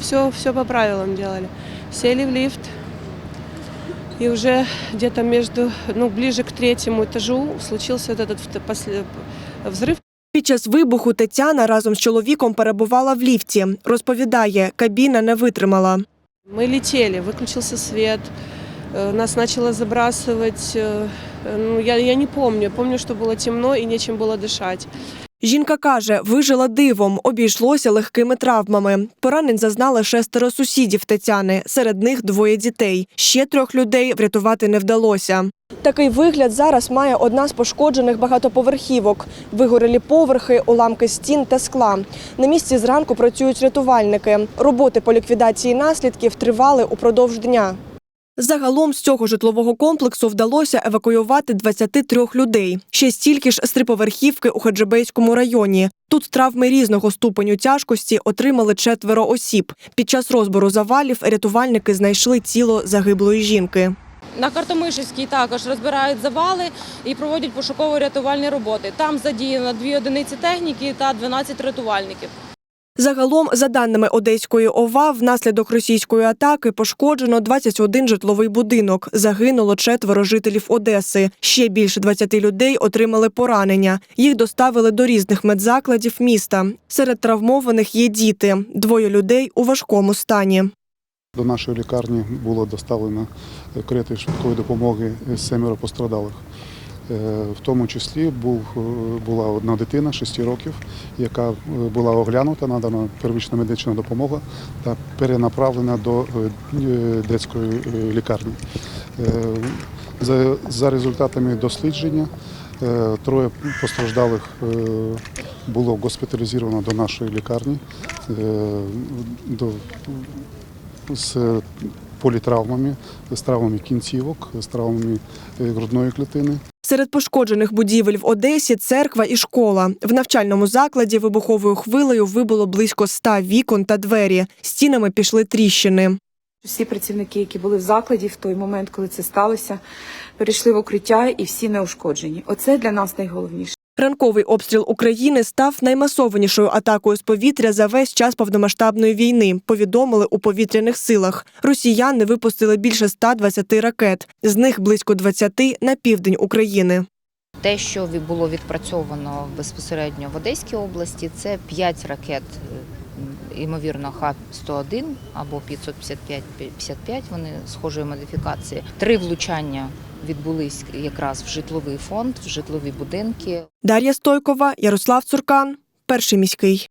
все, все по правилам делали. Сели в лифт, и уже где-то между, ну, ближе к третьему этажу случился вот этот вт- после- взрыв. Під час вибуху Тетяна разом з чоловіком перебувала в ліфті. Розповідає, кабіна не витримала. Мы летели, выключился свет, э, нас начало забрасывать. э, Ну, я, я не помню, помню, что было темно и нечем было дышать. Жінка каже, вижила дивом, обійшлося легкими травмами. Поранень зазнали шестеро сусідів Тетяни, серед них двоє дітей. Ще трьох людей врятувати не вдалося. Такий вигляд зараз має одна з пошкоджених багатоповерхівок. Вигорілі поверхи, уламки стін та скла. На місці зранку працюють рятувальники. Роботи по ліквідації наслідків тривали упродовж дня. Загалом з цього житлового комплексу вдалося евакуювати 23 людей. Ще стільки ж з триповерхівки у Хаджибейському районі. Тут травми різного ступеню тяжкості отримали четверо осіб. Під час розбору завалів рятувальники знайшли тіло загиблої жінки. На Картомишівській також розбирають завали і проводять пошуково-рятувальні роботи. Там задіяно дві одиниці техніки та 12 рятувальників. Загалом, за даними Одеської ОВА, внаслідок російської атаки пошкоджено 21 житловий будинок. Загинуло четверо жителів Одеси. Ще більше 20 людей отримали поранення. Їх доставили до різних медзакладів міста. Серед травмованих є діти. Двоє людей у важкому стані. До нашої лікарні було доставлено карети швидкої допомоги семеро пострадалих. Е, В тому числі був, е, була одна дитина 6 років, яка е, була оглянута, надана первична медична допомога та перенаправлена до е, лікарні. За, за результатами дослідження троє постраждалих було госпіталізовано до нашої лікарні. До з політравмами, з травмами кінцівок, з травмами е, грудної клітини. Серед пошкоджених будівель в Одесі церква і школа. В навчальному закладі вибуховою хвилею вибуло близько ста вікон та двері. Стінами пішли тріщини. Всі працівники, які були в закладі в той момент, коли це сталося, перейшли в укриття і всі неушкоджені. Оце для нас найголовніше. Ранковий обстріл України став наймасованішою атакою з повітря за весь час повномасштабної війни. Повідомили у повітряних силах. Росіяни випустили більше 120 ракет, з них близько 20 на південь України. Те, що було відпрацьовано безпосередньо в Одеській області, це 5 ракет, е, ймовірно, Х-101 або 555-55, вони схожої модифікації. Три влучання відбулись якраз в житловий фонд, в житлові будинки. Дар'я Стойкова, Ярослав Цуркан, перший міський.